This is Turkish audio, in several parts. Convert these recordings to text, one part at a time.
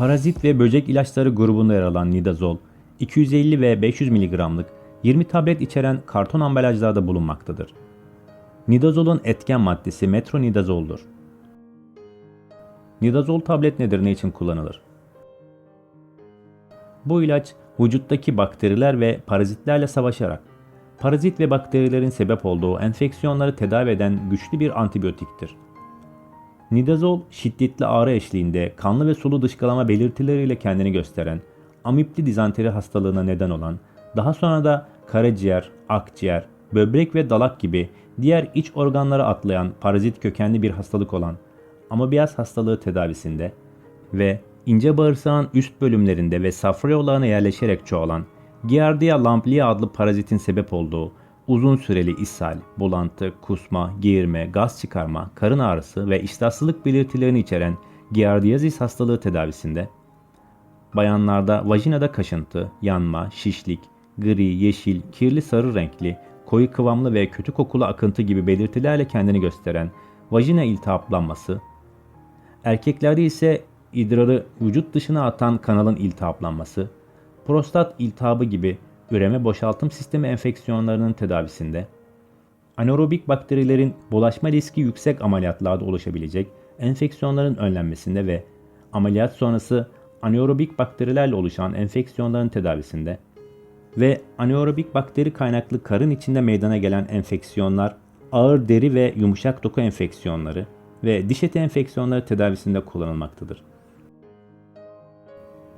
Parazit ve böcek ilaçları grubunda yer alan nidazol, 250 ve 500 mg'lık 20 tablet içeren karton ambalajlarda bulunmaktadır. Nidazolun etken maddesi metronidazoldur. Nidazol tablet nedir, ne için kullanılır? Bu ilaç vücuttaki bakteriler ve parazitlerle savaşarak parazit ve bakterilerin sebep olduğu enfeksiyonları tedavi eden güçlü bir antibiyotiktir. Nidazol şiddetli ağrı eşliğinde kanlı ve sulu dışkılama belirtileriyle kendini gösteren amipli dizanteri hastalığına neden olan, daha sonra da karaciğer, akciğer, böbrek ve dalak gibi diğer iç organlara atlayan parazit kökenli bir hastalık olan amobiyaz hastalığı tedavisinde ve ince bağırsağın üst bölümlerinde ve safra yollarına yerleşerek çoğalan Giardia lamblia adlı parazitin sebep olduğu uzun süreli ishal, bulantı, kusma, geğirme, gaz çıkarma, karın ağrısı ve iştahsızlık belirtilerini içeren giardiyazis hastalığı tedavisinde. Bayanlarda vajinada kaşıntı, yanma, şişlik, gri, yeşil, kirli sarı renkli, koyu kıvamlı ve kötü kokulu akıntı gibi belirtilerle kendini gösteren vajina iltihaplanması, erkeklerde ise idrarı vücut dışına atan kanalın iltihaplanması, prostat iltihabı gibi üreme boşaltım sistemi enfeksiyonlarının tedavisinde, anaerobik bakterilerin bulaşma riski yüksek ameliyatlarda oluşabilecek enfeksiyonların önlenmesinde ve ameliyat sonrası anaerobik bakterilerle oluşan enfeksiyonların tedavisinde ve anaerobik bakteri kaynaklı karın içinde meydana gelen enfeksiyonlar, ağır deri ve yumuşak doku enfeksiyonları ve diş eti enfeksiyonları tedavisinde kullanılmaktadır.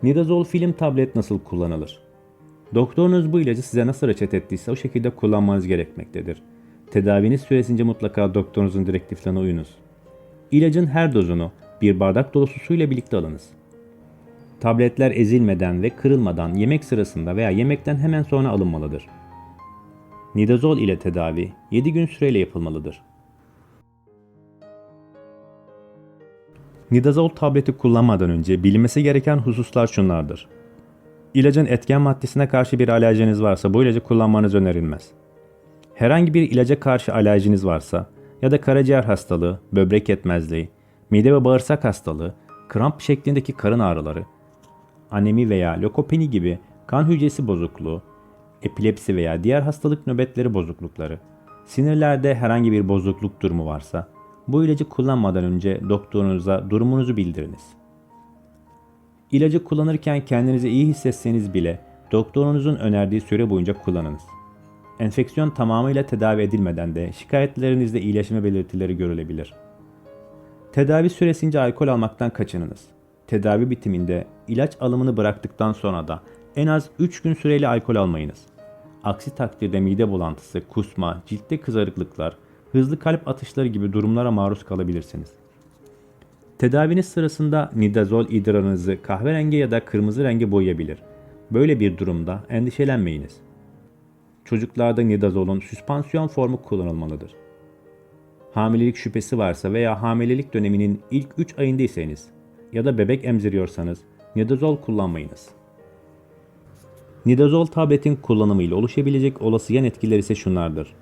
Nidazol film tablet nasıl kullanılır? Doktorunuz bu ilacı size nasıl reçet ettiyse o şekilde kullanmanız gerekmektedir. Tedaviniz süresince mutlaka doktorunuzun direktiflerine uyunuz. İlacın her dozunu bir bardak dolusu suyla birlikte alınız. Tabletler ezilmeden ve kırılmadan yemek sırasında veya yemekten hemen sonra alınmalıdır. Nidazol ile tedavi 7 gün süreyle yapılmalıdır. Nidazol tableti kullanmadan önce bilinmesi gereken hususlar şunlardır. İlacın etken maddesine karşı bir alerjiniz varsa bu ilacı kullanmanız önerilmez. Herhangi bir ilaca karşı alerjiniz varsa ya da karaciğer hastalığı, böbrek yetmezliği, mide ve bağırsak hastalığı, kramp şeklindeki karın ağrıları, anemi veya lökopeni gibi kan hücresi bozukluğu, epilepsi veya diğer hastalık nöbetleri bozuklukları, sinirlerde herhangi bir bozukluk durumu varsa bu ilacı kullanmadan önce doktorunuza durumunuzu bildiriniz. İlacı kullanırken kendinizi iyi hissetseniz bile doktorunuzun önerdiği süre boyunca kullanınız. Enfeksiyon tamamıyla tedavi edilmeden de şikayetlerinizde iyileşme belirtileri görülebilir. Tedavi süresince alkol almaktan kaçınınız. Tedavi bitiminde ilaç alımını bıraktıktan sonra da en az 3 gün süreyle alkol almayınız. Aksi takdirde mide bulantısı, kusma, ciltte kızarıklıklar, hızlı kalp atışları gibi durumlara maruz kalabilirsiniz. Tedaviniz sırasında nidazol idrarınızı kahverengi ya da kırmızı renge boyayabilir. Böyle bir durumda endişelenmeyiniz. Çocuklarda nidazolun süspansiyon formu kullanılmalıdır. Hamilelik şüphesi varsa veya hamilelik döneminin ilk 3 ayındaysanız ya da bebek emziriyorsanız nidazol kullanmayınız. Nidazol tabletin kullanımıyla oluşabilecek olası yan etkiler ise şunlardır.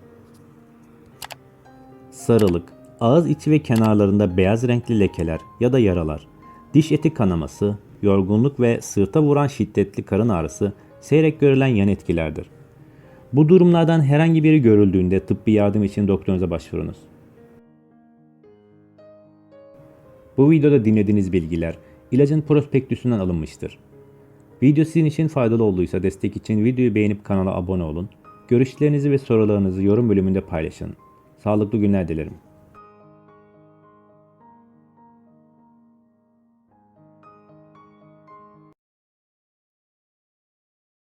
Sarılık, ağız içi ve kenarlarında beyaz renkli lekeler ya da yaralar, diş eti kanaması, yorgunluk ve sırta vuran şiddetli karın ağrısı seyrek görülen yan etkilerdir. Bu durumlardan herhangi biri görüldüğünde tıbbi yardım için doktorunuza başvurunuz. Bu videoda dinlediğiniz bilgiler ilacın prospektüsünden alınmıştır. Video sizin için faydalı olduysa destek için videoyu beğenip kanala abone olun. Görüşlerinizi ve sorularınızı yorum bölümünde paylaşın. Sağlıklı günler dilerim.